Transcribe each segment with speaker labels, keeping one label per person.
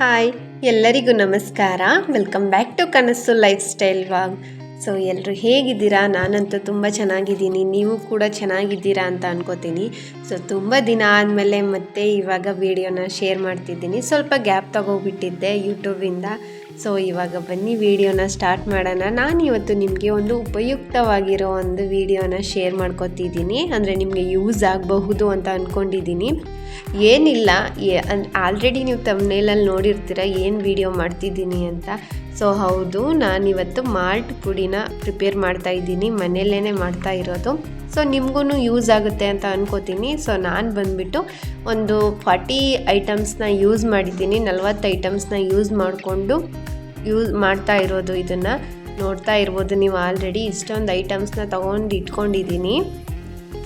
Speaker 1: Hi, ಎಲ್ಲರಿಗೂ ನಮಸ್ಕಾರ. Welcome back to Kanasu lifestyle vlog so ಎಲ್ಲರೂ ಹೇಗಿದ್ದೀರಾ? ನಾನಂತೂ ತುಂಬ ಚೆನ್ನಾಗಿದ್ದೀನಿ. ನೀವು ಕೂಡ ಚೆನ್ನಾಗಿದ್ದೀರಾ ಅಂತ ಅನ್ಕೋತೀನಿ. ಸೊ ತುಂಬ ದಿನ ಆದಮೇಲೆ ಮತ್ತೆ ಇವಾಗ ವಿಡಿಯೋನ ಶೇರ್ ಮಾಡ್ತಿದ್ದೀನಿ. ಸ್ವಲ್ಪ ಗ್ಯಾಪ್ ತಗೋಬಿಟ್ಟಿದ್ದೆ ಯೂಟ್ಯೂಬಿಂದ ಸೊ ಇವಾಗ ಬನ್ನಿ, ವಿಡಿಯೋನ ಸ್ಟಾರ್ಟ್ ಮಾಡೋಣ. ನಾನು ಇವತ್ತು ನಿಮಗೆ ಒಂದು ಉಪಯುಕ್ತವಾಗಿರೋ ಒಂದು ವಿಡಿಯೋನ ಶೇರ್ ಮಾಡ್ಕೊತಿದ್ದೀನಿ. ಅಂದರೆ ನಿಮಗೆ ಯೂಸ್ ಆಗಬಹುದು ಅಂತ ಅಂದ್ಕೊಂಡಿದ್ದೀನಿ ಏನಿಲ್ಲ ಆಲ್ರೆಡಿ ನೀವು ತಮ್ಮನೇಲಲ್ಲಿ ನೋಡಿರ್ತೀರ ಏನು ವಿಡಿಯೋ ಮಾಡ್ತಿದ್ದೀನಿ ಅಂತ. ಸೊ ಹೌದು ನಾನಿವತ್ತು ಮಾಲ್ಟ್ ಪುಡಿನ ಪ್ರಿಪೇರ್ ಮಾಡ್ತಾ ಇದ್ದೀನಿ. ಮನೆಯಲ್ಲೇ ಮಾಡ್ತಾ ಇರೋದು. ಸೊ ನಿಮಗೂ ಯೂಸ್ ಆಗುತ್ತೆ ಅಂತ ಅನ್ಕೋತೀನಿ. ಸೊ ನಾನು ಬಂದುಬಿಟ್ಟು ಒಂದು ಫಾರ್ಟಿ ಐಟಮ್ಸ್ನ ಯೂಸ್ ಮಾಡಿದ್ದೀನಿ. ನಲ್ವತ್ತು ಐಟಮ್ಸ್ನ ಯೂಸ್ ಮಾಡಿಕೊಂಡು ಯೂಸ್ ಮಾಡ್ತಾ ಇರೋದು ಇದನ್ನು. ನೋಡ್ತಾ ಇರ್ಬೋದು ನೀವು ಆಲ್ರೆಡಿ ಇಷ್ಟೊಂದು ಐಟಮ್ಸ್ನ ತೊಗೊಂಡು ಇಟ್ಕೊಂಡಿದ್ದೀನಿ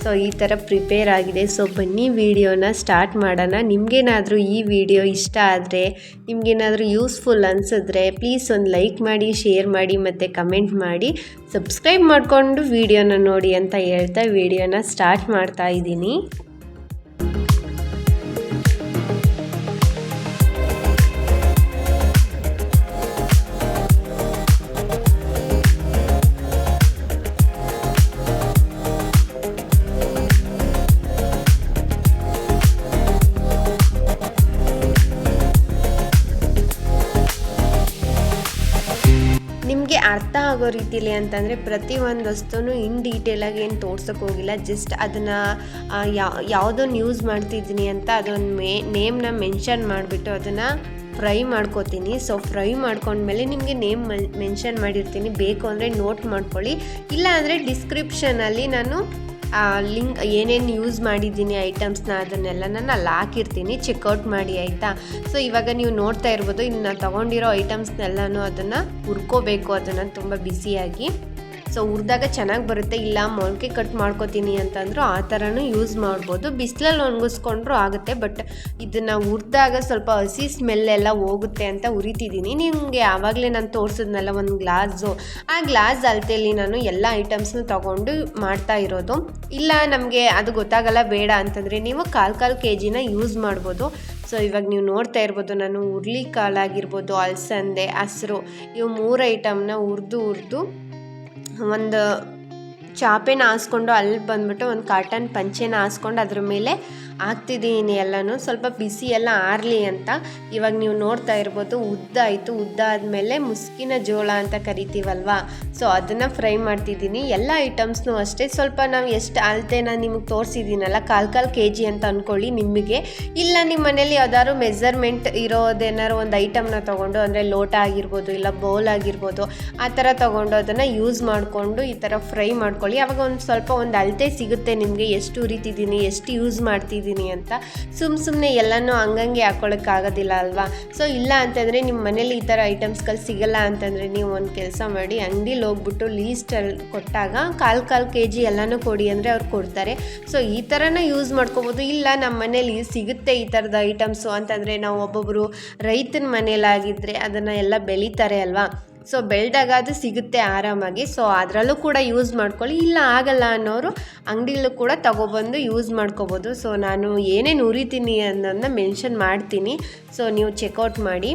Speaker 1: ಸೊ ಈ ಥರ ಪ್ರಿಪೇರ್ ಆಗಿದೆ. ಸೊ ಬನ್ನಿ ವಿಡಿಯೋನ ಸ್ಟಾರ್ಟ್ ಮಾಡೋಣ. ನಿಮಗೇನಾದರೂ ಈ ವಿಡಿಯೋ ಇಷ್ಟ ಆದರೆ, ನಿಮಗೇನಾದರೂ ಯೂಸ್ಫುಲ್ ಅನಿಸಿದ್ರೆ ಪ್ಲೀಸ್ ಒಂದು ಲೈಕ್ ಮಾಡಿ ಶೇರ್ ಮಾಡಿ ಮತ್ತು ಕಮೆಂಟ್ ಮಾಡಿ. ಸಬ್ಸ್ಕ್ರೈಬ್ ಮಾಡಿಕೊಂಡು ವಿಡಿಯೋನ ನೋಡಿ ಅಂತ ಹೇಳ್ತಾ ವಿಡಿಯೋನ ಸ್ಟಾರ್ಟ್ ಮಾಡ್ತಾ ಇದ್ದೀನಿ. ನಿಮಗೆ ಅರ್ಥ ಆಗೋ ರೀತಿಲಿ ಅಂತಂದರೆ ಪ್ರತಿಯೊಂದು ವಸ್ತುನು ಇನ್ ಡೀಟೇಲಾಗಿ ಏನು ತೋರ್ಸೋಕೆ ಹೋಗಿಲ್ಲ. ಜಸ್ಟ್ ಅದನ್ನು ಯಾವುದೋ ಯೂಸ್ ಮಾಡ್ತಿದ್ದೀನಿ ಅಂತ ಅದೊಂದು ಮೇ, ನೇಮ್ನ ಮೆನ್ಷನ್ ಮಾಡಿಬಿಟ್ಟು ಅದನ್ನು ಫ್ರೈ ಮಾಡ್ಕೋತೀನಿ. ಸೊ ಫ್ರೈ ಮಾಡ್ಕೊಂಡ್ಮೇಲೆ ನಿಮಗೆ ನೇಮ್ ಮೆನ್ಷನ್ ಮಾಡಿರ್ತೀನಿ. ಬೇಕು ಅಂದರೆ ನೋಟ್ ಮಾಡ್ಕೊಳ್ಳಿ. ಇಲ್ಲ ಅಂದರೆ ಡಿಸ್ಕ್ರಿಪ್ಷನಲ್ಲಿ ನಾನು ಲಿಂಕ್, ಏನೇನು ಯೂಸ್ ಮಾಡಿದ್ದೀನಿ ಐಟಮ್ಸ್ನ ಅದನ್ನೆಲ್ಲ ನಾನು ಅಲ್ಲಿ ಹಾಕಿರ್ತೀನಿ. ಚೆಕ್ಔಟ್ ಮಾಡಿ, ಆಯಿತಾ? ಸೊ ಇವಾಗ ನೀವು ನೋಡ್ತಾ ಇರ್ಬೋದು, ಇನ್ನು ತೊಗೊಂಡಿರೋ ಐಟಮ್ಸ್ನೆಲ್ಲನೂ ಅದನ್ನು ಹುರ್ಕೋಬೇಕು. ಅದನ್ನು ತುಂಬ ಬಿಸಿಯಾಗಿ ಸೊ ಹುರಿದಾಗ ಚೆನ್ನಾಗಿ ಬರುತ್ತೆ. ಇಲ್ಲ, ಮೊಳಕೆ ಕಟ್ ಮಾಡ್ಕೋತೀನಿ ಅಂತಂದ್ರು ಆ ಥರನೂ ಯೂಸ್ ಮಾಡ್ಬೋದು. ಬಿಸಿಲಲ್ಲಿ ಒಣಗಿಸ್ಕೊಂಡ್ರೂ ಆಗುತ್ತೆ ಬಟ್ ಇದನ್ನು ಹುರಿದಾಗ ಸ್ವಲ್ಪ ಹಸಿ ಸ್ಮೆಲ್ಲೆಲ್ಲ ಹೋಗುತ್ತೆ ಅಂತ ಉರಿತಿದ್ದೀನಿ ನಿಮಗೆ ಯಾವಾಗಲೇ ನಾನು ತೋರಿಸಿದ್ನಲ್ಲ ಒಂದು ಗ್ಲಾಸು. ಆ ಗ್ಲಾಸ್ ಅಳತೆಯಲ್ಲಿ ನಾನು ಎಲ್ಲ ಐಟಮ್ಸ್ನ ತೊಗೊಂಡು ಮಾಡ್ತಾ ಇರೋದು. ಇಲ್ಲ, ನಮಗೆ ಅದು ಗೊತ್ತಾಗಲ್ಲ, ಬೇಡ ಅಂತಂದರೆ ನೀವು ಕಾಲು ಕಾಲು ಕೆ ಜಿನ ಯೂಸ್ ಮಾಡ್ಬೋದು. ಸೊ ಇವಾಗ ನೀವು ನೋಡ್ತಾ ಇರ್ಬೋದು, ನಾನು ಹುರ್ಲಿ ಕಾಳಾಗಿರ್ಬೋದು ಅಲಸಂದೆ, ಹಸಿರು, ಇವು ಮೂರು ಐಟಮ್ನ ಹುರಿದು ಹುರಿದು ಒಂದು ಚಾಪೆನ ಹಾಸ್ಕೊಂಡು ಅಲ್ಲಿ ಬಂದ್ಬಿಟ್ಟು ಒಂದು ಕಾಟನ್ ಪಂಚೆನ ಹಾಸ್ಕೊಂಡು ಅದ್ರ ಮೇಲೆ ಹಾಕ್ತಿದ್ದೀನಿ ಎಲ್ಲನೂ. ಸ್ವಲ್ಪ ಬಿಸಿ ಎಲ್ಲ ಆರಲಿ ಅಂತ. ಇವಾಗ ನೀವು ನೋಡ್ತಾ ಇರ್ಬೋದು, ಉದ್ದ ಆಯಿತು. ಉದ್ದ ಆದಮೇಲೆ ಮುಸ್ಕಿನ ಜೋಳ ಅಂತ ಕರಿತೀವಲ್ವಾ? ಸೊ ಅದನ್ನು ಫ್ರೈ ಮಾಡ್ತಿದ್ದೀನಿ. ಎಲ್ಲ ಐಟಮ್ಸ್ನೂ ಅಷ್ಟೇ. ಸ್ವಲ್ಪ ನಾವು ಎಷ್ಟು ಅಳತೆನ ನಿಮಗೆ ತೋರಿಸಿದ್ದೀನಲ್ಲ, ಕಾಲು ಕಾಲು ಕೆ ಜಿ ಅಂತ ಅಂದ್ಕೊಳ್ಳಿ ನಿಮಗೆ. ಇಲ್ಲ ನಿಮ್ಮ ಮನೇಲಿ ಯಾವ್ದಾದ್ರು ಮೆಸರ್ಮೆಂಟ್ ಇರೋದೇನಾದ್ರು ಒಂದು ಐಟಮ್ನ ತೊಗೊಂಡು, ಅಂದರೆ ಲೋಟ ಆಗಿರ್ಬೋದು, ಇಲ್ಲ ಬೌಲ್ ಆಗಿರ್ಬೋದು, ಆ ಥರ ತೊಗೊಂಡು ಅದನ್ನು ಯೂಸ್ ಮಾಡಿಕೊಂಡು ಈ ಥರ ಫ್ರೈ ಮಾಡ್ಕೊಳ್ಳಿ. ಆವಾಗ ಒಂದು ಸ್ವಲ್ಪ ಒಂದು ಅಳತೆ ಸಿಗುತ್ತೆ ನಿಮಗೆ. ಎಷ್ಟು ಉರಿತಿದ್ದೀನಿ, ಎಷ್ಟು ಯೂಸ್ ಮಾಡ್ತಿದ್ದೀನಿ ಅಂತ ಸುಮ್ಮ ಸುಮ್ಮನೆ ಎಲ್ಲನೂ ಹಂಗಂಗೆ ಆಗೋದಿಲ್ಲ ಅಲ್ವಾ? ಸೊ ಇಲ್ಲ ಅಂತಂದರೆ ನಿಮ್ಮ ಮನೇಲಿ ಈ ಥರ ಐಟಮ್ಸ್ಗಳು ಸಿಗಲ್ಲ ಅಂತಂದರೆ ನೀವು ಒಂದು ಕೆಲಸ ಮಾಡಿ ಅಂಗಡಿಲಿ ಹೋಗ್ಬಿಟ್ಟು ಲೀಸ್ಟಲ್ಲಿ ಕೊಟ್ಟಾಗ ಕಾಲು ಕಾಲು ಕೆ ಜಿ ಎಲ್ಲನೂ ಕೊಡಿ ಅಂದರೆ ಅವ್ರು ಕೊಡ್ತಾರೆ. ಸೊ ಈ ಥರನೂ ಯೂಸ್ ಮಾಡ್ಕೋಬೋದು. ಇಲ್ಲ ನಮ್ಮ ಮನೇಲಿ ಸಿಗುತ್ತೆ ಈ ಥರದ ಐಟಮ್ಸು ಅಂತಂದರೆ ನಾವು ಒಬ್ಬೊಬ್ಬರು ರೈತನ ಮನೇಲಾಗಿದ್ದರೆ ಅದನ್ನು ಎಲ್ಲ ಬೆಳೀತಾರೆ ಅಲ್ವಾ? ಸೊ ಬೆಳೆದಾಗ ಅದು ಸಿಗುತ್ತೆ ಆರಾಮಾಗಿ. ಸೊ ಅದರಲ್ಲೂ ಕೂಡ ಯೂಸ್ ಮಾಡ್ಕೊಳ್ಳಿ. ಇಲ್ಲ ಆಗಲ್ಲ ಅನ್ನೋರು ಅಂಗಡಿಲೂ ಕೂಡ ತಗೊಬಂದು ಯೂಸ್ ಮಾಡ್ಕೋಬೋದು. ಸೊ ನಾನು ಏನೇನು ಉರಿತೀನಿ ಅನ್ನೋದನ್ನ ಮೆನ್ಷನ್ ಮಾಡ್ತೀನಿ. ಸೊ ನೀವು ಚೆಕ್ಔಟ್ ಮಾಡಿ.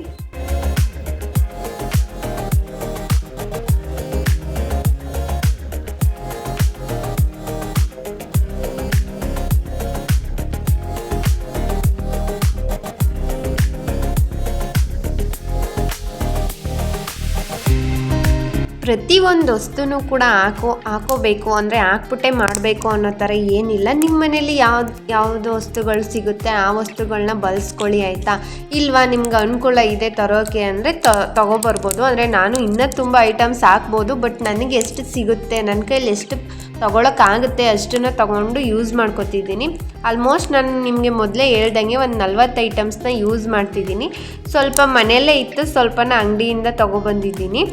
Speaker 1: ಪ್ರತಿಯೊಂದು ವಸ್ತುನೂ ಕೂಡ ಹಾಕೋ, ಹಾಕೋಬೇಕು. ಅಂದರೆ ಹಾಕ್ಬಿಟ್ಟೆ ಮಾಡಬೇಕು ಅನ್ನೋ ಥರ ಏನಿಲ್ಲ. ನಿಮ್ಮ ಮನೇಲಿ ಯಾವ್ದು ಯಾವುದು ವಸ್ತುಗಳು ಸಿಗುತ್ತೆ, ಆ ವಸ್ತುಗಳನ್ನ ಬಳಸ್ಕೊಳ್ಳಿ, ಆಯಿತಾ? ಇಲ್ವಾ? ನಿಮ್ಗೆ ಅನುಕೂಲ ಇದೆ ತರೋಕೆ ಅಂದರೆ ತಗೊಬರ್ಬೋದು. ಅಂದರೆ ನಾನು ಇನ್ನೂ ತುಂಬ ಐಟಮ್ಸ್ ಹಾಕ್ಬೋದು, ಬಟ್ ನನಗೆ ಎಷ್ಟು ಸಿಗುತ್ತೆ, ನನ್ನ ಕೈಲಿ ಎಷ್ಟು ತೊಗೊಳಕ್ಕಾಗುತ್ತೆ ಅಷ್ಟನ್ನು ತೊಗೊಂಡು ಯೂಸ್ ಮಾಡ್ಕೊತಿದ್ದೀನಿ. ಆಲ್ಮೋಸ್ಟ್ ನಾನು ನಿಮಗೆ ಮೊದಲೇ ಹೇಳ್ದಂಗೆ ಒಂದು ನಲ್ವತ್ತು ಐಟಮ್ಸ್ನ ಯೂಸ್ ಮಾಡ್ತಿದ್ದೀನಿ. ಸ್ವಲ್ಪ ಮನೆಯಲ್ಲೇ ಇತ್ತು, ಸ್ವಲ್ಪನ ಅಂಗಡಿಯಿಂದ ತೊಗೊಬಂದಿದ್ದೀನಿ.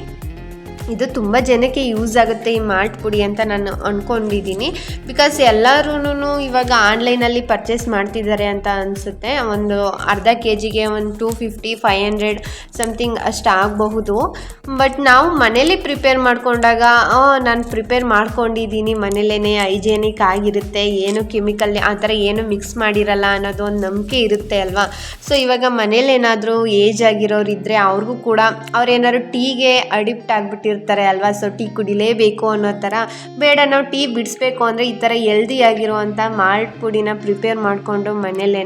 Speaker 1: ಇದು ತುಂಬ ಜನಕ್ಕೆ ಯೂಸ್ ಆಗುತ್ತೆ ಈ ಮಾಲ್ಟ್ ಪುಡಿ ಅಂತ ನಾನು ಅಂದ್ಕೊಂಡಿದ್ದೀನಿ ಬಿಕಾಸ್ ಎಲ್ಲರೂ ಇವಾಗ ಆನ್ಲೈನಲ್ಲಿ ಪರ್ಚೇಸ್ ಮಾಡ್ತಿದ್ದಾರೆ ಅಂತ ಅನಿಸುತ್ತೆ. ಒಂದು ಅರ್ಧ ಕೆ ಜಿಗೆ ಒಂದು two fifty, five hundred something ಅಷ್ಟು ಆಗಬಹುದು. ಬಟ್ ನಾವು ಮನೇಲಿ ಪ್ರಿಪೇರ್ ಮಾಡಿಕೊಂಡಾಗ ನಾನು ಪ್ರಿಪೇರ್ ಮಾಡ್ಕೊಂಡಿದ್ದೀನಿ ಮನೇಲೇ ಹೈಜೆನಿಕ್ ಆಗಿರುತ್ತೆ, ಏನು ಕೆಮಿಕಲ್ ಆ ಥರ ಏನು ಮಿಕ್ಸ್ ಮಾಡಿರಲ್ಲ ಅನ್ನೋದು ಒಂದು ನಂಬಿಕೆ ಇರುತ್ತೆ ಅಲ್ವಾ? ಸೊ ಇವಾಗ ಮನೇಲಿ ಏನಾದರೂ ಏಜ್ ಆಗಿರೋರು ಇದ್ದರೆ ಅವ್ರಿಗೂ ಕೂಡ ಅವ್ರೇನಾದ್ರು ಟೀಗೆ ಅಡಿಕ್ಟ್ ಆಗಿಬಿಟ್ಟಿರ್ತಾರೆ ಅಲ್ವಾ? ಸೊ ಟೀ ಕುಡಿಲೇಬೇಕು ಅನ್ನೋ ಥರ. ಬೇಡ, ನಾವು ಟೀ ಬಿಡಿಸ್ಬೇಕು ಅಂದರೆ ಈ ಥರ ಎಲ್ದಿ ಆಗಿರುವಂಥ ಮಾಲ್ಟ್ ಪುಡಿನ ಪ್ರಿಪೇರ್ ಮಾಡಿಕೊಂಡು ಮನೇಲೇ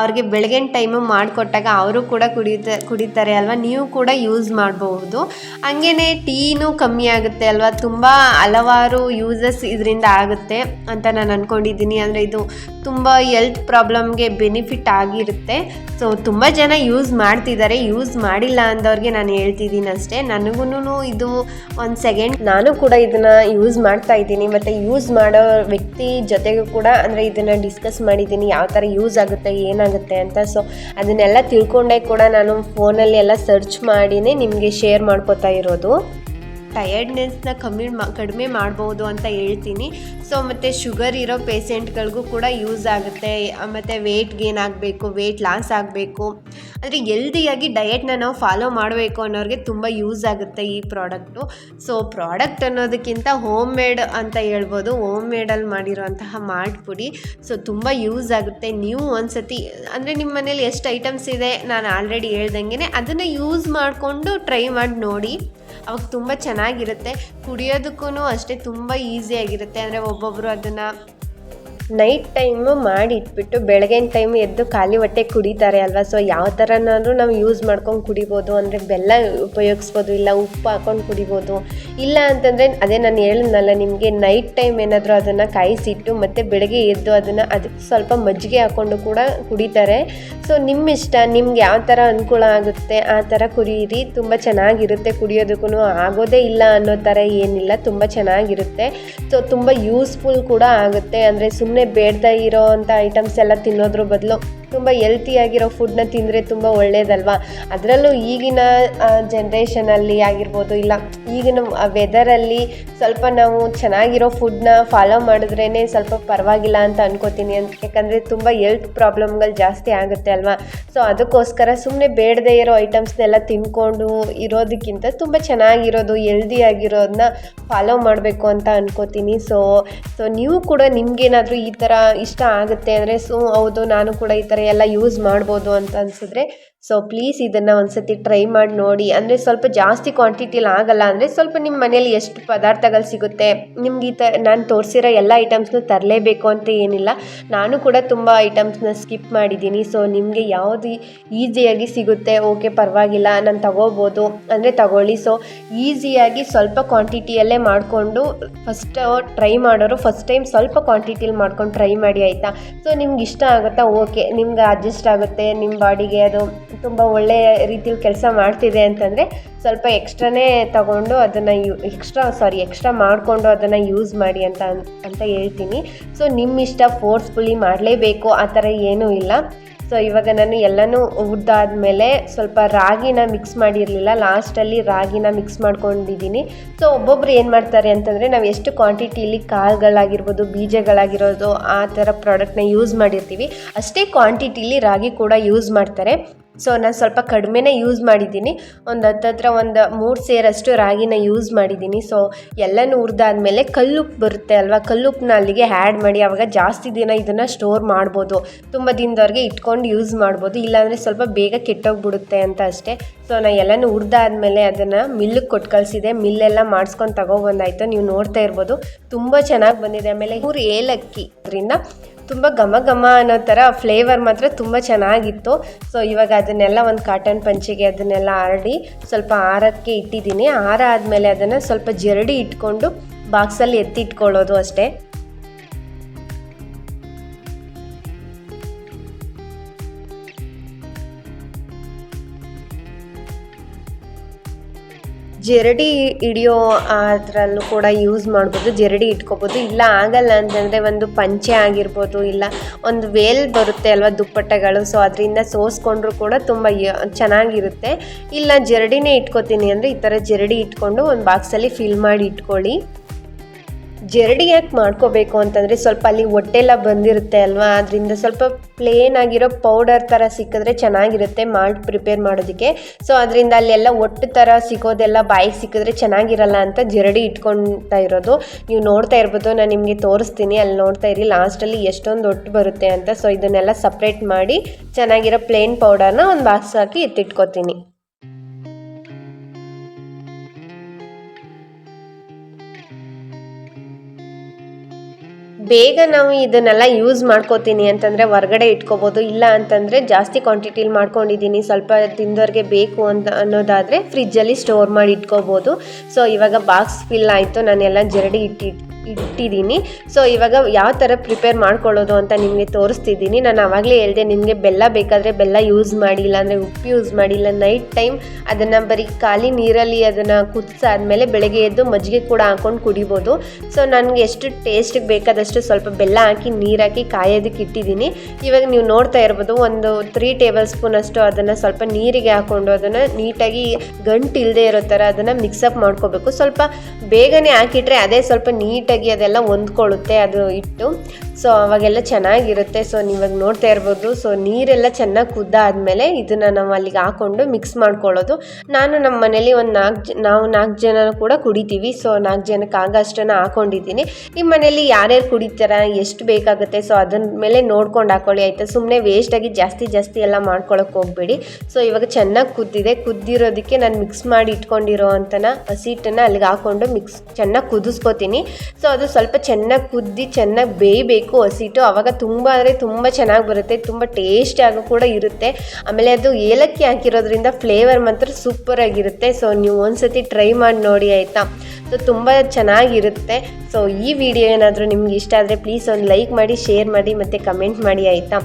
Speaker 1: ಅವ್ರಿಗೆ ಬೆಳಗಿನ ಟೈಮು ಮಾಡಿಕೊಟ್ಟಾಗ ಅವರು ಕೂಡ ಕುಡಿತ, ಕುಡಿತಾರೆ ಅಲ್ವಾ? ನೀವು ಕೂಡ ಯೂಸ್ ಮಾಡಬಹುದು. ಹಂಗೇ ಟೀನೂ ಕಮ್ಮಿ ಆಗುತ್ತೆ ಅಲ್ವಾ? ತುಂಬ ಹಲವಾರು ಯೂಸಸ್ ಇದರಿಂದ ಆಗುತ್ತೆ ಅಂತ ನಾನು ಅಂದ್ಕೊಂಡಿದ್ದೀನಿ ಅಂದರೆ ಇದು ತುಂಬ ಹೆಲ್ತ್ ಪ್ರಾಬ್ಲಮ್ಗೆ ಬೆನಿಫಿಟ್ ಆಗಿರುತ್ತೆ. ಸೊ ತುಂಬ ಜನ ಯೂಸ್ ಮಾಡ್ತಿದ್ದಾರೆ. ಯೂಸ್ ಮಾಡಿಲ್ಲ ಅಂದವ್ರಿಗೆ ನಾನು ಹೇಳ್ತಿದ್ದೀನಿ ಅಷ್ಟೇ. ನನಗೂ ಇದು ಒಂದು ಸೆಕೆಂಡ್ ನಾನು ಕೂಡ ಇದನ್ನು ಯೂಸ್ ಮಾಡ್ತಾ ಇದ್ದೀನಿ. ಮತ್ತು ಯೂಸ್ ಮಾಡೋ ವ್ಯಕ್ತಿ ಜೊತೆಗೂ ಕೂಡ ಅಂದರೆ ಇದನ್ನು ಡಿಸ್ಕಸ್ ಮಾಡಿದ್ದೀನಿ. ಯಾವ ಥರ ಯೂಸ್ ಆಗುತ್ತೆ, ಏನಾಗುತ್ತೆ ಅಂತ. ಸೊ ಅದನ್ನೆಲ್ಲ ತಿಳ್ಕೊಂಡೇ ಕೂಡ ನಾನು ಫೋನಲ್ಲಿ ಎಲ್ಲ ಸರ್ಚ್ ಮಾಡಿನೇ ನಿಮಗೆ ಶೇರ್ ಮಾಡ್ಕೋತಾ ಇರೋದು. ಟಯರ್ಡ್ನೆಸ್ನ ಕಮ್ಮಿ ಮಾ, ಕಡಿಮೆ ಮಾಡ್ಬೋದು ಅಂತ ಹೇಳ್ತೀನಿ. ಸೊ ಮತ್ತು ಶುಗರ್ ಇರೋ ಪೇಷೆಂಟ್ಗಳಿಗೂ ಕೂಡ ಯೂಸ್ ಆಗುತ್ತೆ. ಮತ್ತು ವೆಯ್ಟ್ ಗೇನ್ ಆಗಬೇಕು ವೇಟ್ ಲಾಸ್ ಆಗಬೇಕು. ಅಂದರೆ ಎಲ್ದಿಯಾಗಿ ಡಯೆಟ್ನ ನಾವು ಫಾಲೋ ಮಾಡಬೇಕು ಅನ್ನೋರಿಗೆ ತುಂಬ ಯೂಸ್ ಆಗುತ್ತೆ ಈ ಪ್ರಾಡಕ್ಟು ಸೊ ಪ್ರಾಡಕ್ಟ್ ಅನ್ನೋದಕ್ಕಿಂತ ಹೋಮ್ ಮೇಡ್ ಅಂತ ಹೇಳ್ಬೋದು. ಹೋಮ್ ಮೇಡಲ್ಲಿ ಮಾಡಿರೋಂತಹ ಪುಡಿ ಸೊ ತುಂಬ ಯೂಸ್ ಆಗುತ್ತೆ. ನೀವು ಒಂದ್ಸತಿ, ಅಂದರೆ ನಿಮ್ಮ ಮನೇಲಿ ಎಷ್ಟು ಐಟಮ್ಸ್ ಇದೆ? ನಾನು ಆಲ್ರೆಡಿ ಹೇಳ್ದಂಗೆ ಅದನ್ನು ಯೂಸ್ ಮಾಡಿಕೊಂಡು ಟ್ರೈ ಮಾಡಿ ನೋಡಿ. ಅವಾಗ ತುಂಬ ಚೆನ್ನಾಗಿರುತ್ತೆ. ಕುಡಿಯೋದಕ್ಕೂ ಅಷ್ಟೇ ತುಂಬ ಈಸಿಯಾಗಿರುತ್ತೆ ಅಂದರೆ ಒಬ್ಬೊಬ್ಬರು ಅದನ್ನು ನೈಟ್ ಟೈಮು ಮಾಡಿ ಇಟ್ಬಿಟ್ಟು ಬೆಳಗಿನ ಟೈಮ್ ಎದ್ದು ಖಾಲಿ ಹೊಟ್ಟೆ ಕುಡಿತಾರೆ ಅಲ್ವಾ? ಸೊ ಯಾವ ಥರನಾದ್ರೂ ನಾವು ಯೂಸ್ ಮಾಡ್ಕೊಂಡು ಕುಡಿಬೋದು. ಅಂದರೆ ಬೆಲ್ಲ ಉಪಯೋಗಿಸ್ಬೋದು, ಇಲ್ಲ ಉಪ್ಪು ಹಾಕೊಂಡು ಕುಡಿಬೋದು. ಇಲ್ಲ ಅಂತಂದರೆ ಅದೇ ನಾನು ಹೇಳಿದ್ನಲ್ಲ, ನಿಮಗೆ ನೈಟ್ ಟೈಮ್ ಏನಾದರೂ ಅದನ್ನು ಕಾಯಿಸಿಟ್ಟು ಮತ್ತು ಬೆಳಗ್ಗೆ ಎದ್ದು ಅದನ್ನು ಅದಕ್ಕೆ ಸ್ವಲ್ಪ ಮಜ್ಜಿಗೆ ಹಾಕ್ಕೊಂಡು ಕೂಡ ಕುಡಿತಾರೆ. ಸೊ ನಿಮ್ಮ ಇಷ್ಟ, ನಿಮ್ಗೆ ಯಾವ ಥರ ಅನುಕೂಲ ಆಗುತ್ತೆ, ಆ ಥರ ಕುಡಿಯಿರಿ ತುಂಬ ಚೆನ್ನಾಗಿರುತ್ತೆ ಕುಡಿಯೋದಕ್ಕೂ ಆಗೋದೇ ಇಲ್ಲ ಅನ್ನೋ ಥರ ಏನಿಲ್ಲ, ತುಂಬ ಚೆನ್ನಾಗಿರುತ್ತೆ. ಸೊ ತುಂಬ ಯೂಸ್ಫುಲ್ ಕೂಡ ಆಗುತ್ತೆ. ಅಂದರೆ ಸುಮ್ಮನೆ ಬೇಡದೇ ಇರೋ ಅಂಥ ಐಟಮ್ಸ್ ಎಲ್ಲ ತಿನ್ನೋದ್ರ ಬದಲು ತುಂಬ ಹೆಲ್ತಿಯಾಗಿರೋ ಫುಡ್ನ ತಿಂದರೆ ತುಂಬ ಒಳ್ಳೇದಲ್ವಾ? ಅದರಲ್ಲೂ ಈಗಿನ ಜನ್ರೇಷನಲ್ಲಿ ಆಗಿರ್ಬೋದು, ಇಲ್ಲ ಈಗಿನ ವೆದರಲ್ಲಿ ಸ್ವಲ್ಪ ನಾವು ಚೆನ್ನಾಗಿರೋ ಫುಡ್ನ ಫಾಲೋ ಮಾಡಿದ್ರೇ ಸ್ವಲ್ಪ ಪರವಾಗಿಲ್ಲ ಅಂತ ಅನ್ಕೋತೀನಿ. ಅಂತ ಯಾಕಂದರೆ ತುಂಬ ಹೆಲ್ತ್ ಪ್ರಾಬ್ಲಮ್ಗಳು ಜಾಸ್ತಿ ಆಗುತ್ತೆ ಅಲ್ವಾ? ಸೊ ಅದಕ್ಕೋಸ್ಕರ ಸುಮ್ಮನೆ ಬೇಡದೇ ಇರೋ ಐಟಮ್ಸ್ನೆಲ್ಲ ತಿನ್ಕೊಂಡು ಇರೋದಕ್ಕಿಂತ ತುಂಬ ಚೆನ್ನಾಗಿರೋದು ಹೆಲ್ದಿಯಾಗಿರೋದನ್ನ ಫಾಲೋ ಮಾಡಬೇಕು ಅಂತ ಅನ್ಕೋತೀನಿ. ಸೊ ಸೊ ನೀವು ಕೂಡ ನಿಮಗೇನಾದರೂ ಈ ಥರ ಇಷ್ಟ ಆಗುತ್ತೆ ಅಂದರೆ ಸೊ ಹೌದು, ನಾನು ಕೂಡ ಈ ಥರ ಎಲ್ಲ ಯೂಸ್ ಮಾಡ್ಬೋದು ಅಂತ ಅನಿಸಿದ್ರೆ ಸೊ ಪ್ಲೀಸ್ ಇದನ್ನು ಒಂದ್ಸತಿ ಟ್ರೈ ಮಾಡಿ ನೋಡಿ. ಅಂದರೆ ಸ್ವಲ್ಪ ಜಾಸ್ತಿ ಕ್ವಾಂಟಿಟಿಲಿ ಆಗಲ್ಲ. ಅಂದರೆ ಸ್ವಲ್ಪ ನಿಮ್ಮ ಮನೇಲಿ ಎಷ್ಟು ಪದಾರ್ಥಗಳು ಸಿಗುತ್ತೆ? ನಿಮ್ಗೆ ಈ ತ, ನಾನು ತೋರಿಸಿರೋ ಎಲ್ಲ ಐಟಮ್ಸ್ನು ತರಲೇಬೇಕು ಅಂತ ಏನಿಲ್ಲ. ನಾನು ಕೂಡ ತುಂಬ ಐಟಮ್ಸ್ನ ಸ್ಕಿಪ್ ಮಾಡಿದ್ದೀನಿ ಸೊ ನಿಮಗೆ ಯಾವುದು ಈಸಿಯಾಗಿ ಸಿಗುತ್ತೆ ಓಕೆ ಪರವಾಗಿಲ್ಲ, ನಾನು ತಗೋಬೋದು. ಅಂದರೆ ತಗೊಳ್ಳಿ. ಸೊ ಈಸಿಯಾಗಿ ಸ್ವಲ್ಪ ಕ್ವಾಂಟಿಟಿಯಲ್ಲೇ ಮಾಡಿಕೊಂಡು ಫಸ್ಟ್ ಟ್ರೈ ಮಾಡೋರು ಫಸ್ಟ್ ಟೈಮ್ ಸ್ವಲ್ಪ ಕ್ವಾಂಟಿಟಿಲಿ ಮಾಡ್ಕೊಂಡು ಟ್ರೈ ಮಾಡಿ, ಆಯಿತಾ? ಸೊ ನಿಮ್ಗೆ ಇಷ್ಟ ಆಗುತ್ತಾ? ಓಕೆ ನಿಮ್ಗೆ ಅಡ್ಜಸ್ಟ್ ಆಗುತ್ತೆ. ನಿಮ್ಮ ಬಾಡಿಗೆ ಅದು ತುಂಬ ಒಳ್ಳೆಯ ರೀತಿಯಲ್ಲಿ ಕೆಲಸ ಮಾಡ್ತಿದೆ ಅಂತಂದರೆ ಸ್ವಲ್ಪ ಎಕ್ಸ್ಟ್ರಾನೇ ತಗೊಂಡು ಅದನ್ನು ಯು, ಎಕ್ಸ್ಟ್ರಾ ಸಾರಿ ಎಕ್ಸ್ಟ್ರಾ ಮಾಡಿಕೊಂಡು ಅದನ್ನು ಯೂಸ್ ಮಾಡಿ ಅಂತ ಅಂತ ಹೇಳ್ತೀನಿ. ಸೊ ನಿಮ್ಮ ಇಷ್ಟ ಫೋರ್ಸ್ಫುಲಿ ಮಾಡಲೇಬೇಕು, ಆ ಥರ ಏನೂ ಇಲ್ಲ. ಸೊ ಇವಾಗ ನಾನು ಎಲ್ಲನೂ ಹುರಿದಾದ್ಮೇಲೆ ಸ್ವಲ್ಪ ರಾಗಿನ ಮಿಕ್ಸ್ ಮಾಡಿರಲಿಲ್ಲ. ಲಾಸ್ಟಲ್ಲಿ ರಾಗಿನ ಮಿಕ್ಸ್ ಮಾಡ್ಕೊಂಡಿದ್ದೀನಿ. ಸೊ ಒಬ್ಬೊಬ್ರು ಏನು ಮಾಡ್ತಾರೆ ಅಂತಂದರೆ ನಾವು ಎಷ್ಟು ಕ್ವಾಂಟಿಟಿಲಿ ಕಾಳುಗಳಾಗಿರ್ಬೋದು, ಬೀಜಗಳಾಗಿರೋದು, ಆ ಥರ ಪ್ರಾಡಕ್ಟ್ನ ಯೂಸ್ ಮಾಡಿರ್ತೀವಿ, ಅಷ್ಟೇ ಕ್ವಾಂಟಿಟಿಲಿ ರಾಗಿ ಕೂಡ ಯೂಸ್ ಮಾಡ್ತಾರೆ. ಸೊ ನಾನು ಸ್ವಲ್ಪ ಕಡಿಮೆನೇ ಯೂಸ್ ಮಾಡಿದ್ದೀನಿ. ಒಂದು ಹತ್ತತ್ರ ಒಂದು ಮೂರು ಸೇರಷ್ಟು ರಾಗಿನ ಯೂಸ್ ಮಾಡಿದ್ದೀನಿ. ಸೊ ಎಲ್ಲನೂ ಹುರಿದಾದ್ಮೇಲೆ ಕಲ್ಲುಪ್ಪು ಬರುತ್ತೆ ಅಲ್ವಾ? ಕಲ್ಲುಪ್ಪನ್ನ ಅಲ್ಲಿಗೆ ಆ್ಯಡ್ ಮಾಡಿ ಆವಾಗ ಜಾಸ್ತಿ ದಿನ ಇದನ್ನು ಸ್ಟೋರ್ ಮಾಡ್ಬೋದು. ತುಂಬ ದಿನದವರೆಗೆ ಇಟ್ಕೊಂಡು ಯೂಸ್ ಮಾಡ್ಬೋದು. ಇಲ್ಲಾಂದರೆ ಸ್ವಲ್ಪ ಬೇಗ ಕೆಟ್ಟೋಗ್ಬಿಡುತ್ತೆ ಅಂತ ಅಷ್ಟೇ. ಸೊ ನಾನು ಎಲ್ಲನೂ ಹುರಿದಾದ್ಮೇಲೆ ಅದನ್ನು ಮಿಲ್ಲಿಗೆ ಕೊಟ್ಟು ಕಳಿಸಿದೆ. ಮಿಲ್ಲೆಲ್ಲ ಮಾಡಿಸ್ಕೊಂಡು ತಗೊಬಂದಾಯಿತು. ನೀವು ನೋಡ್ತಾ ಇರ್ಬೋದು. ತುಂಬ ಚೆನ್ನಾಗಿ ಬಂದಿದೆ. ಆಮೇಲೆ ಮೂರು ಏಲಕ್ಕಿ ಅದರಿಂದ ತುಂಬ ಘಮ ಘಮ ಅನ್ನೋ ಥರ ಫ್ಲೇವರ್ ಮಾತ್ರ ತುಂಬ ಚೆನ್ನಾಗಿತ್ತು. ಸೊ ಇವಾಗ ಅದನ್ನೆಲ್ಲ ಒಂದು ಕಾಟನ್ ಪಂಚಿಗೆ ಅದನ್ನೆಲ್ಲ ಆರಡಿ ಸ್ವಲ್ಪ ಆರಕ್ಕೆ ಇಟ್ಟಿದ್ದೀನಿ. ಆರ ಆದಮೇಲೆ ಅದನ್ನು ಸ್ವಲ್ಪ ಜರಡಿ ಇಟ್ಕೊಂಡು ಬಾಕ್ಸಲ್ಲಿ ಎತ್ತಿಟ್ಕೊಳ್ಳೋದು ಅಷ್ಟೇ. ಜರಡಿ ಹಿಡಿಯೋ ಅದರಲ್ಲೂ ಕೂಡ ಯೂಸ್ ಮಾಡ್ಬೋದು, ಜರಡಿ ಇಟ್ಕೋಬೋದು. ಇಲ್ಲ, ಆಗಲ್ಲ ಅಂತಂದರೆ ಒಂದು ಪಂಚೆ ಆಗಿರ್ಬೋದು, ಇಲ್ಲ ಒಂದು ವೇಲ್ ಬರುತ್ತೆ ಅಲ್ವಾ ದುಪ್ಪಟ್ಟೆಗಳು. ಸೊ ಅದರಿಂದ ಸೋಸ್ಕೊಂಡ್ರು ಕೂಡ ತುಂಬ ಚೆನ್ನಾಗಿರುತ್ತೆ. ಇಲ್ಲ, ಜರಡಿನೇ ಇಟ್ಕೋತೀನಿ ಅಂದರೆ ಈ ಥರ ಜರಡಿ ಇಟ್ಕೊಂಡು ಒಂದು ಬಾಕ್ಸಲ್ಲಿ ಫಿಲ್ ಮಾಡಿ ಇಟ್ಕೊಳ್ಳಿ. ಜರಡಿ ಯಾಕೆ ಮಾಡ್ಕೋಬೇಕು ಅಂತಂದರೆ ಸ್ವಲ್ಪ ಅಲ್ಲಿ ಹೊಟ್ಟೆಲ್ಲ ಬಂದಿರುತ್ತೆ ಅಲ್ವಾ? ಅದರಿಂದ ಸ್ವಲ್ಪ ಪ್ಲೇನ್ ಆಗಿರೋ ಪೌಡರ್ ಥರ ಸಿಕ್ಕಿದ್ರೆ ಚೆನ್ನಾಗಿರುತ್ತೆ ಮಾಲ್ಟ್ ಪ್ರಿಪೇರ್ ಮಾಡೋದಕ್ಕೆ. ಸೊ ಅದರಿಂದ ಅಲ್ಲೆಲ್ಲ ಒಟ್ಟು ಥರ ಸಿಗೋದೆಲ್ಲ ಬಾಯಿಗೆ ಸಿಕ್ಕಿದ್ರೆ ಚೆನ್ನಾಗಿರಲ್ಲ ಅಂತ ಜರಡಿ ಇಟ್ಕೊತಾ ಇರೋದು. ನೀವು ನೋಡ್ತಾ ಇರ್ಬೋದು, ನಾನು ನಿಮಗೆ ತೋರಿಸ್ತೀನಿ. ಅಲ್ಲಿ ನೋಡ್ತಾ ಇರಿ ಲಾಸ್ಟಲ್ಲಿ ಎಷ್ಟೊಂದು ಒಟ್ಟು ಬರುತ್ತೆ ಅಂತ. ಸೊ ಇದನ್ನೆಲ್ಲ ಸಪ್ರೇಟ್ ಮಾಡಿ ಚೆನ್ನಾಗಿರೋ ಪ್ಲೇನ್ ಪೌಡರ್ನ ಒಂದು ಬಾಕ್ಸ್ ಹಾಕಿ ಎತ್ತಿಟ್ಕೋತೀನಿ. ಬೇಗ ನಾವು ಇದನ್ನೆಲ್ಲ ಯೂಸ್ ಮಾಡ್ಕೋತೀನಿ ಅಂತಂದರೆ ಹೊರಗಡೆ ಇಟ್ಕೋಬೋದು. ಇಲ್ಲ ಅಂತಂದರೆ ಜಾಸ್ತಿ ಕ್ವಾಂಟಿಟಿಲಿ ಮಾಡ್ಕೊಂಡಿದ್ದೀನಿ ಸ್ವಲ್ಪ ತಿಂದೋರಿಗೆ ಬೇಕು ಅಂತ ಅನ್ನೋದಾದರೆ ಫ್ರಿಜ್ಜಲ್ಲಿ ಸ್ಟೋರ್ ಮಾಡಿ ಇಟ್ಕೋಬೋದು. ಸೊ ಇವಾಗ ಬಾಕ್ಸ್ ಫಿಲ್ ಆಯಿತು. ನಾನೆಲ್ಲ ಜರಡಿ ಇಟ್ಟಿ ಇಟ್ಟಿದ್ದೀನಿ ಸೊ ಇವಾಗ ಯಾವ ಥರ ಪ್ರಿಪೇರ್ ಮಾಡ್ಕೊಳ್ಳೋದು ಅಂತ ನಿಮಗೆ ತೋರಿಸ್ತಿದ್ದೀನಿ ನಾನು ಆವಾಗಲೇ ಹೇಳಿದೆ, ನಿಮಗೆ ಬೆಲ್ಲ ಬೇಕಾದರೆ ಬೆಲ್ಲ ಯೂಸ್ ಮಾಡಿ, ಇಲ್ಲಾಂದರೆ ಉಪ್ಪು ಯೂಸ್ ಮಾಡಿ, ಇಲ್ಲ ನೈಟ್ ಟೈಮ್ ಅದನ್ನು ಬರೀ ಖಾಲಿ ನೀರಲ್ಲಿ ಅದನ್ನು ಕುದಿಸಾದ್ಮೇಲೆ ಬೆಳಗ್ಗೆ ಎದ್ದು ಮಜ್ಜಿಗೆ ಕೂಡ ಹಾಕ್ಕೊಂಡು ಕುಡಿಬೋದು. ಸೊ ನನಗೆ ಎಷ್ಟು ಟೇಸ್ಟಿಗೆ ಬೇಕಾದಷ್ಟು ಸ್ವಲ್ಪ ಬೆಲ್ಲ ಹಾಕಿ, ನೀರು ಹಾಕಿ ಕಾಯೋದಕ್ಕೆ ಇಟ್ಟಿದ್ದೀನಿ. ಇವಾಗ ನೀವು ನೋಡ್ತಾ ಇರ್ಬೋದು, ಒಂದು ತ್ರೀ ಟೇಬಲ್ ಸ್ಪೂನ್ ಅಷ್ಟು ಅದನ್ನು ಸ್ವಲ್ಪ ನೀರಿಗೆ ಹಾಕ್ಕೊಂಡು ಅದನ್ನು ನೀಟಾಗಿ ಗಂಟು ಇಲ್ಲದೆ ಇರೋ ಥರ ಅದನ್ನು ಮಿಕ್ಸಪ್ ಮಾಡ್ಕೋಬೇಕು. ಸ್ವಲ್ಪ ಬೇಗನೆ ಹಾಕಿಟ್ರೆ ಅದೇ ಸ್ವಲ್ಪ ನೀಟಾಗಿ ಅದೆಲ್ಲ ಹೊಂದ್ಕೊಳ್ಳುತ್ತೆ ಅದು ಇಟ್ಟು ಸೊ ಅವಾಗೆಲ್ಲ ಚೆನ್ನಾಗಿರುತ್ತೆ. ಸೊ ನೀವಾಗ ನೋಡ್ತಾ ಇರ್ಬೋದು. ಸೊ ನೀರೆಲ್ಲ ಚೆನ್ನಾಗಿ ಕುದ್ದಾದ್ಮೇಲೆ ಇದನ್ನು ನಾವು ಅಲ್ಲಿಗೆ ಹಾಕ್ಕೊಂಡು ಮಿಕ್ಸ್ ಮಾಡ್ಕೊಳ್ಳೋದು. ನಾನು ನಮ್ಮ ಮನೇಲಿ ಒಂದು ನಾಲ್ಕು ಜ, ನಾವು ನಾಲ್ಕು ಜನ ಕೂಡ ಕುಡಿತೀವಿ. ಸೊ ನಾಲ್ಕು ಜನಕ್ಕೆ ಆಗ ಅಷ್ಟನ್ನು ಹಾಕೊಂಡಿದ್ದೀನಿ. ನಿಮ್ಮ ಮನೇಲಿ ಯಾರ್ಯಾರು ಕುಡಿತಾರ? ಎಷ್ಟು ಬೇಕಾಗುತ್ತೆ? ಸೊ ಅದನ್ನ ಮೇಲೆ ನೋಡ್ಕೊಂಡು ಹಾಕೊಳ್ಳಿ, ಆಯಿತಾ? ಸುಮ್ಮನೆ ವೇಸ್ಟಾಗಿ ಜಾಸ್ತಿ ಜಾಸ್ತಿ ಎಲ್ಲ ಮಾಡ್ಕೊಳಕ್ಕೆ ಹೋಗಬೇಡಿ. ಸೊ ಇವಾಗ ಚೆನ್ನಾಗಿ ಕುದ್ದಿದೆ. ಕುದ್ದಿರೋದಕ್ಕೆ ನಾನು ಮಿಕ್ಸ್ ಮಾಡಿ ಇಟ್ಕೊಂಡಿರೋ ಅಂತನ ಹಸಿಟ್ಟನ್ನು ಅಲ್ಲಿಗೆ ಹಾಕ್ಕೊಂಡು ಮಿಕ್ಸ್ ಚೆನ್ನಾಗಿ ಕುದಿಸ್ಕೋತೀನಿ. ಸೊ ಅದು ಸ್ವಲ್ಪ ಚೆನ್ನಾಗಿ ಕುದ್ದಿ, ಚೆನ್ನಾಗಿ ಬೇಯಬೇಕು ಹಸಿಟ್ಟು ಆವಾಗ ತುಂಬ ಅಂದರೆ ತುಂಬ ಚೆನ್ನಾಗಿ ಬರುತ್ತೆ. ತುಂಬ ಟೇಸ್ಟಿಯಾಗೂ ಕೂಡ ಇರುತ್ತೆ. ಆಮೇಲೆ ಅದು ಏಲಕ್ಕಿ ಹಾಕಿರೋದ್ರಿಂದ ಫ್ಲೇವರ್ ಮಾತ್ರ ಸೂಪರಾಗಿರುತ್ತೆ ಸೊ ನೀವು ಒಂದ್ಸತಿ ಟ್ರೈ ಮಾಡಿ ನೋಡಿ, ಆಯಿತಾ? ಸೊ ತುಂಬ ಚೆನ್ನಾಗಿರುತ್ತೆ. ಸೊ ಈ ವಿಡಿಯೋ ಏನಾದರೂ ನಿಮ್ಗೆ ಇಷ್ಟ ಆದರೆ ಪ್ಲೀಸ್ ಒಂದು ಲೈಕ್ ಮಾಡಿ ಶೇರ್ ಮಾಡಿ ಮತ್ತು ಕಮೆಂಟ್ ಮಾಡಿ ಆಯಿತಾ?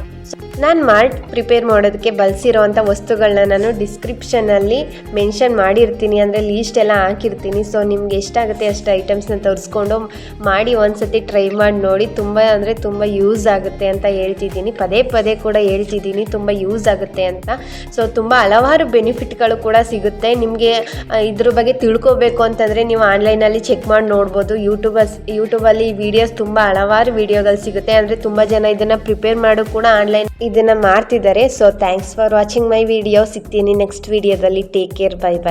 Speaker 1: ನಾನು ಮಾಲ್ಟ್ ಪ್ರಿಪೇರ್ ಮಾಡೋದಕ್ಕೆ ಬಳಸಿರೋವಂಥ ವಸ್ತುಗಳನ್ನ ನಾನು ಡಿಸ್ಕ್ರಿಪ್ಷನಲ್ಲಿ ಮೆನ್ಷನ್ ಮಾಡಿರ್ತೀನಿ, ಅಂದರೆ ಲೀಸ್ಟ್ ಎಲ್ಲ ಹಾಕಿರ್ತೀನಿ. ಸೊ ನಿಮ್ಗೆ ಎಷ್ಟಾಗುತ್ತೆ ಅಷ್ಟು ಐಟಮ್ಸ್ನ ತರಿಸ್ಕೊಂಡು ಮಾಡಿ ಒಂದ್ಸತಿ ಟ್ರೈ ಮಾಡಿ ನೋಡಿ. ತುಂಬ ಅಂದರೆ ತುಂಬ ಯೂಸ್ ಆಗುತ್ತೆ ಅಂತ ಹೇಳ್ತಿದ್ದೀನಿ. ಪದೇ ಪದೇ ಕೂಡ ಹೇಳ್ತಿದ್ದೀನಿ, ತುಂಬ ಯೂಸ್ ಆಗುತ್ತೆ ಅಂತ. ಸೊ ತುಂಬ ಹಲವಾರು ಬೆನಿಫಿಟ್ಗಳು ಕೂಡ ಸಿಗುತ್ತೆ. ನಿಮಗೆ ಇದ್ರ ಬಗ್ಗೆ ತಿಳ್ಕೊಬೇಕು ಅಂತಂದರೆ ನೀವು ಆನ್ಲೈನಲ್ಲಿ ಚೆಕ್ ಮಾಡಿ ನೋಡ್ಬೋದು. ಯೂಟ್ಯೂಬಸ್ ಯೂಟ್ಯೂಬಲ್ಲಿ ವೀಡಿಯೋಸ್ ತುಂಬ ಹಲವಾರು ವೀಡಿಯೋಗಳು ಸಿಗುತ್ತೆ. ಅಂದರೆ ತುಂಬ ಜನ ಇದನ್ನು ಪ್ರಿಪೇರ್ ಮಾಡೋ ಕೂಡ ಆನ್ಲೈನ್ ಇದನ್ನ ಮಾಡ್ತಿದ್ದಾರೆ. So thanks for watching my video ಸಿಗ್ತೀನಿ ನೆಕ್ಸ್ಟ್ ವಿಡಿಯೋದಲ್ಲಿ ಟೇಕ್ ಕೇರ್ ಬೈ ಬೈ